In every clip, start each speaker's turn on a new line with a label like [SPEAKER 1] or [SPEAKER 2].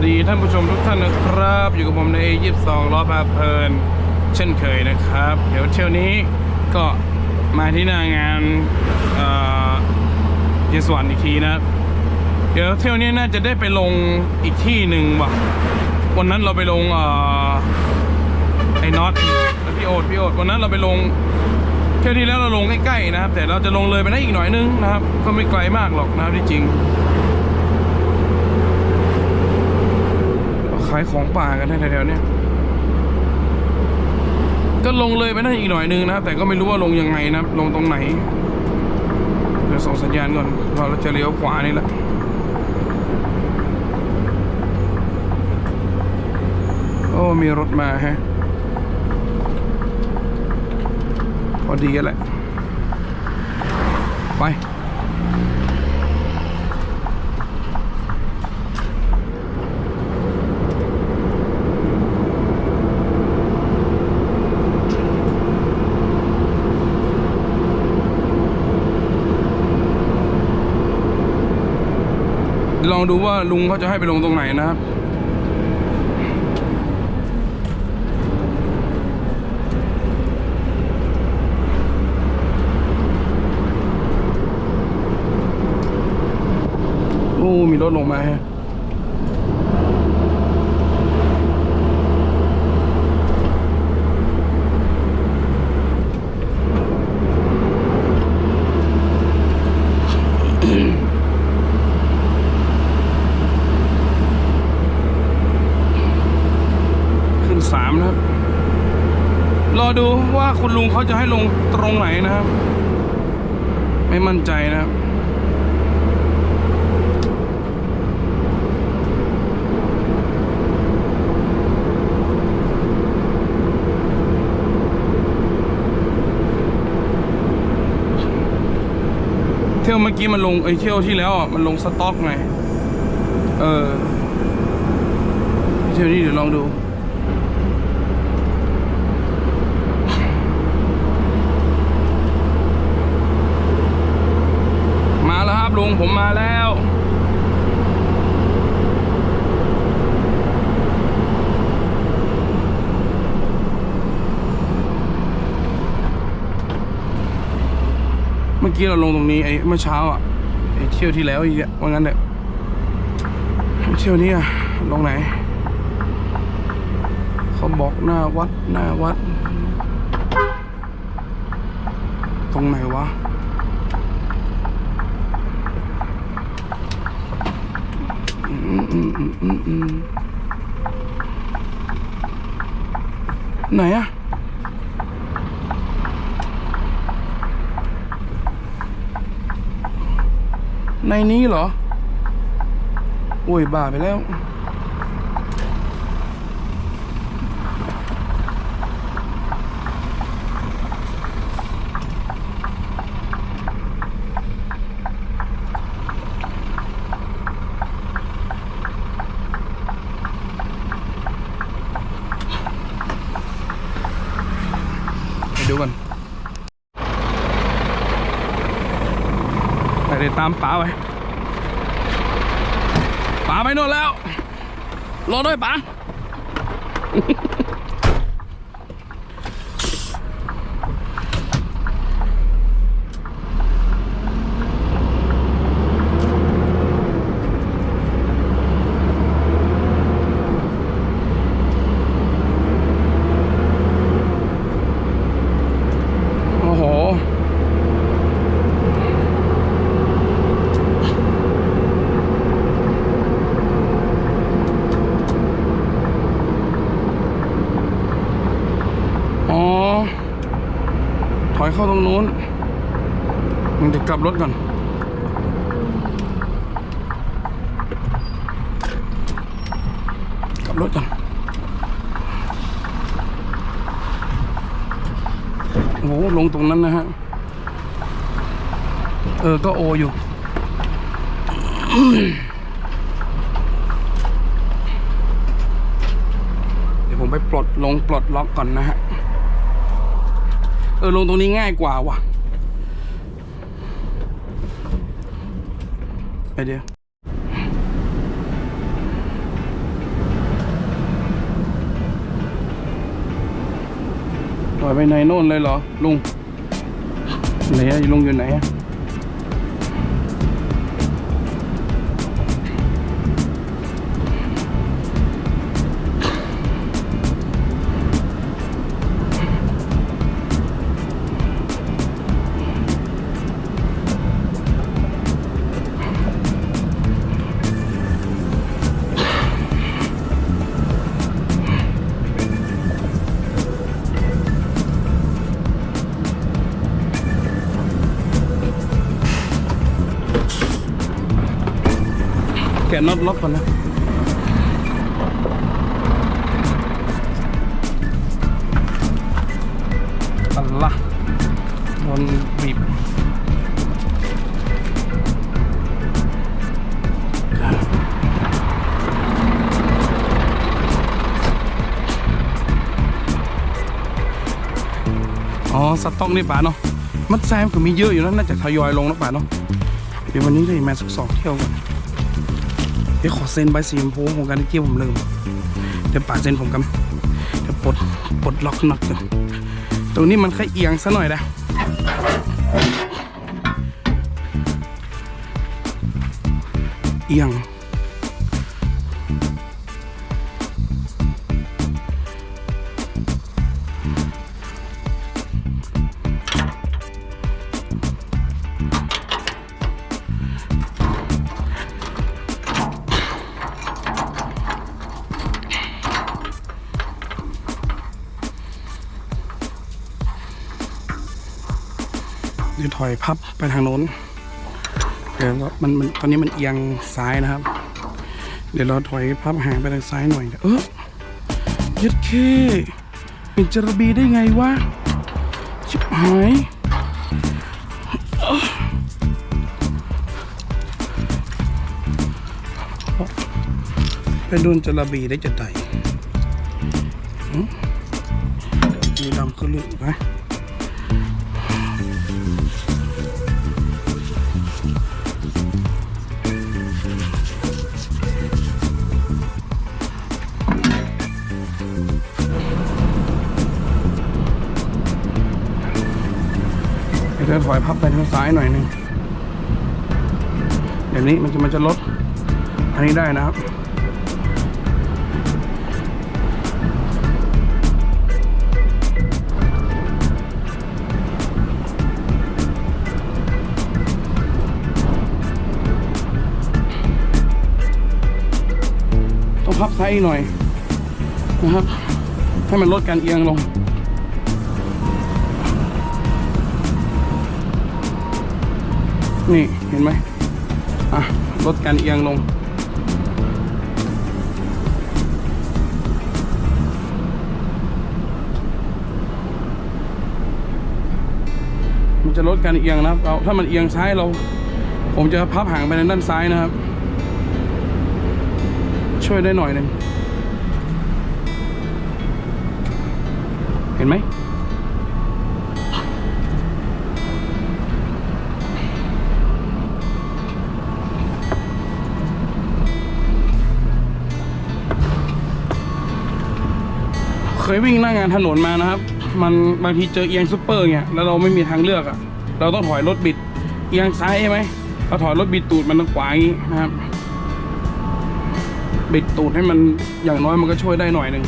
[SPEAKER 1] สดีท่านผู้ชมทุกท่านนะครับ อยู่กับผมใน A22 ล้อพาเพลิน เช่นเคยนะครับ เดี๋ยวเที่ยวนี้ก็มาที่หน้างานเอ่อเยสวนอีกทีนะ เดี๋ยวเที่ยวนี้น่าจะได้ไปลงอีกที่หนึ่งว่ะวันนั้นเราไปลงอ่อไอ้น็อตพี่โอ๊ตพี่โอ๊ตวันนั้นเราไปลงเที่ยวที่แล้วเราลงใกล้ๆนะครับ แต่เราจะลงเลยไปได้อีกหน่อยนึงนะครับ ก็ไม่ไกลมากหรอกนะครับที่จริง ขายของป่ากันแถวๆเนี้ยก็ลงเลยไปนั่นอีกหน่อยนึงนะ แต่ก็ไม่รู้ว่าลงยังไงนะลงตรงไหนเดี๋ยวส่งสัญญาณก่อนว่าเราจะเลี้ยวขวานี่แหละโอ้มีรถมาฮะพอดีกันแหละไป ลองดูว่าลุงเขาจะให้ไปลงตรงไหนนะครับโอ้มีรถลงมาฮะ ขึ้นสามนะครับ รอดูว่า คุณลุงเขาจะให้ลงตรงไหนนะครับ ไม่มั่นใจนะครับเที่ยวเมื่อกี้มันลงไอ้เที่ยวที่แล้วอะมันลงสต็อกไง เออ เที่ยวนี้เดี๋ยวลองดู มาแลุงผมมาแล้ว เมื่อกี้เราลงตรงนี้ไอ้เมื่อเช้าอะไอ้เที่ยวที่แล้วอีกอะว่างั้นเถอะเที่ยวนี้อะลงไหนเขาบอกหน้าวัดหน้าวัด ตรงไหนวะ อืมอืมอืมอืมอืม ไหนอะในนี้เหรอ โอ้ย บ่าไปแล้ว ไปดูกันไปเดี๋ยว ตามป๋าไปป๋าไปโน่นแล้วรอด้วยป๋า โอ้โห อ๋อ ถอยเข้าตรงนู้น มันจะกลับรถก่อนกลับรถก่อนโอ้โหลงตรงนั้นนะฮะ เออ ก็โออยู่เดี๋ยวผมไปปลดลงปลดล็อกก่อนนะฮะ เออ ลงตรงนี้ง่ายกว่าว่ะ idea. Rồi bên này nôn lên lò, lung. Này lung như này á. ะน็อตล็อกก่อนนะอัลละโดนบีบอ๋อสต็อกนี่ป่าเนาะ มัดแซมก็มีเยอะอยู่นะน่าจะทยอยลงนะป่าเนาะ เดี๋ยววันนี้เลยมาสักสองเที่ยวก่อน เดี๋ยวขอเซ็นใบสีชมพูของการเที่ยวผมลืมเดี๋ยวป่าเซ็นผมกันเดี๋ยวปลดปลดล็อกน็อตกันตรงนี้มันแค่เอียงซะหน่อยนะเอียง อยพับไปทางโน้นเดี๋ยวมันมันตอนนี้มันเอียงซ้ายนะครับ เดี๋ยวเราถอยพับห่างไปทางซ้ายหน่อยเออยัดเคเป็นจระบีได้ไงวะชิบหายไปโดนจระบีได้จะไดหึมีดำขึ้นเรื่อยไปเดี๋ยวถอยพับไปทางซ้ายหน่อยหนึงเดี๋ยวนี้มันจะมันจะลดอันนี้ได้นะครับต้องพับซ้ายหน่อยนะครับ ให้มันลดการเอียงลง นี่เห็นไหมอะลดการเอียงลง มันจะลดการเอียงนะครับเราถ้ามันเอียงซ้ายเรา ผมจะพับห่างไปในด้านซ้ายนะครับ ช่วยได้หน่อยหนึ่ง ยวิ่งหน้างานถนนมานะครับ มันบางทีเจอเอียงซุปเปอร์เงี้ยแล้วเราไม่มีทางเลือกอะ่ะ เราต้องถอยรถบิด เอียงซ้ายใช่ไหมเราถอยรถบิดตูดมันทางขวาอย่างงี้นะครับ บิดตูดให้มันอย่างน้อยมันก็ช่วยได้หน่อยหนึ่ง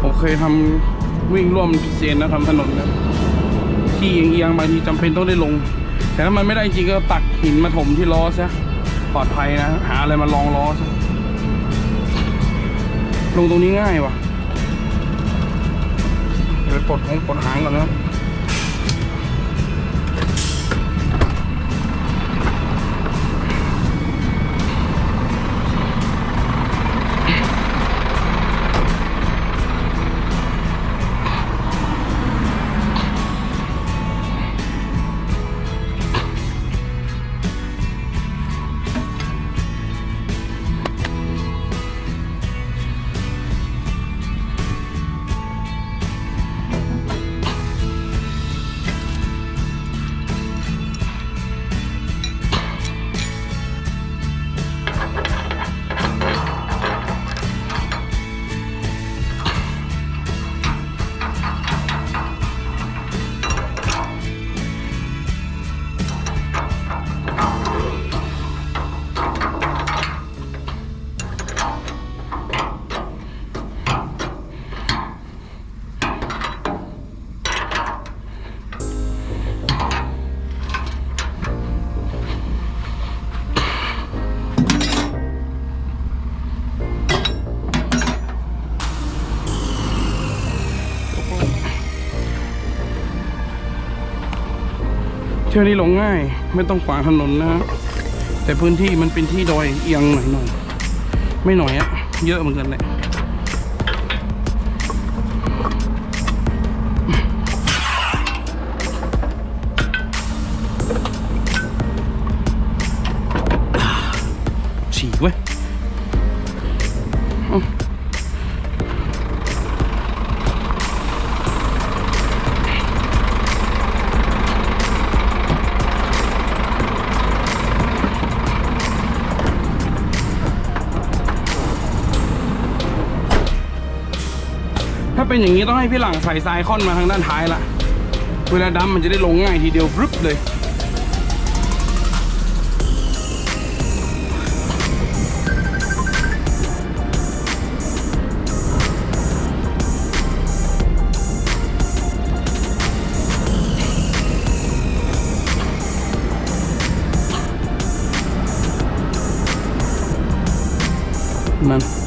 [SPEAKER 1] ผมเคยทำวิ่งร่วมพิเศษนะทำถนนนะที่เอียงๆบางทีจำเป็นต้องได้ลง แต่ถ้ามันไม่ได้จริงก็ตักหินมาถมที่ล้อซะปลอดภัยนะ หาอะไรมาลองล้อซะ ลงตรงนี้ง่ายว่ะเดี๋ยวไปปลดของปลดหางก่อนนะ เที่ยวนี้ลงง่าย ไม่ต้องขวางถนนนะฮะแต่พื้นที่มันเป็นที่ดอยเอียงหน่อยหน่อยไม่หน่อยอะเยอะเหมือนกันแหละ เป็นอย่างนี้ต้องให้พี่หลังใส่ทรายคอนมาทางด้านท้ายละ เวลาดำมันจะได้ลงง่ายทีเดียวรึบเลย นั่น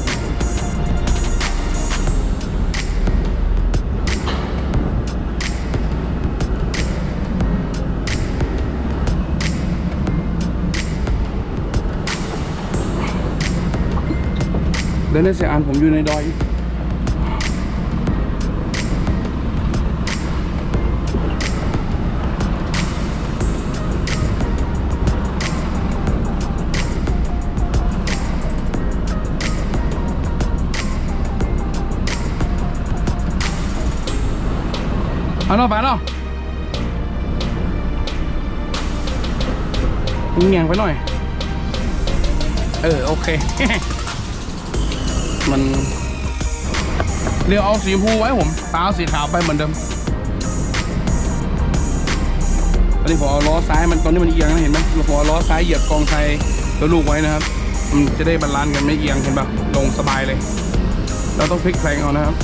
[SPEAKER 1] ดินได้เสียอันผมอยู่ในดอยเอาเนาะไปเนาะเงียงไปหน่อย เออ โอเค มันเรียวเอาสีชมพูไว้ผมตาสีขาวไปเหมือนเดิมอันนี้ผมเอล้อซ้ายมันตอนนี้มันเอียงนะเห็นไหมผมเอล้อซ้ายเหยียบกองไทยแล้วลูกไว้นะครับ มันจะได้บาลานซ์กันไม่เอียงเห็นปะลงสบายเลย เราต้องพลิกแพลงเอานะครับ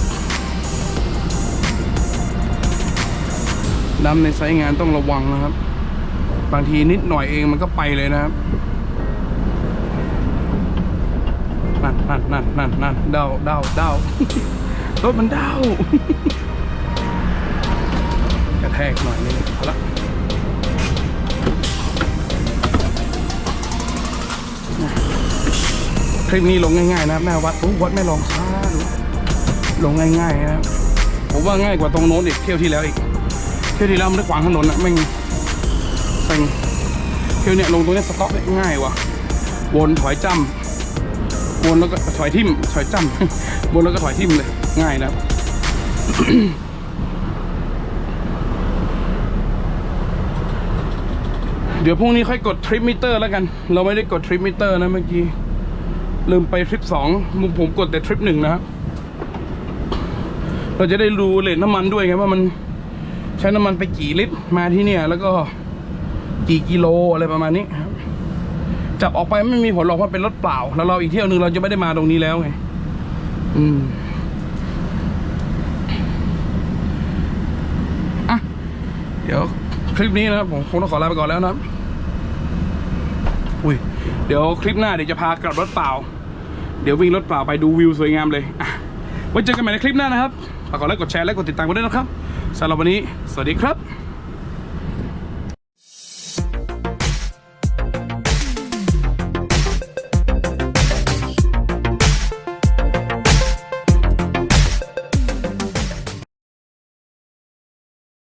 [SPEAKER 1] ดำในไซต์งานต้องระวังนะครับ บางทีนิดหน่อยเองมันก็ไปเลยนะครับ นั่นนั่นนั่นนั่นนั่นเดาเดาเดารถมันเดากระแทกหน่อยนึงเอาละคลิปนี้ลงง่ายๆนะครับแม่วัดโอ้วัดแม่ลองช้าดูลงง่ายๆนะครับผมว่าง่ายกว่าตรงโน้นอีกเที่ยวที่แล้วอีก เที่ยวที่แล้วมันได้ขวางถนนอะแม่งเซ็งเที่ยวเนี้ยลงตรงเนี้ยสต็อกได้ง่ายว่ะวนถอยจ้ำ วนแล้วก็ถอยทิ่มถอยจ้ำวนแล้วก็ถอยทิ่มเลย ง่ายนะครับเดี๋ยวพรุ่งนี้ค่อยกดทริปมิเตอร์แล้วกัน เราไม่ได้กดทริปมิเตอร์นะเมื่อกี้ ลืมไปทริปสองผมกดแต่ทริปหนึ่งนะครับ เราจะได้รู้เลทน้ำมันด้วยไงว่ามันใช้น้ำมันไปกี่ลิตรมาที่เนี่ย แล้วก็กี่กิโลอะไรประมาณนี้ครับ จับออกไปไม่มีผลหรอกว่าเป็นรถเปล่า แล้วเราอีกเที่ยวหนึ่งเราจะไม่ได้มาตรงนี้แล้วไงอืมอะเดี๋ยวคลิปนี้นะครับผมคงต้องขอลาไปก่อนแล้วนะอุ้ยเดี๋ยวคลิปหน้าเดี๋ยวจะพากลับรถเปล่า เดี๋ยววิ่งรถเปล่าไปดูวิวสวยงามเลยอะไว้เจอกันใหม่ในคลิปหน้านะครับฝากกดไลค์กดแชร์และกดติดตามกันด้วยนะครับสำหรับวันนี้ สวัสดีครับ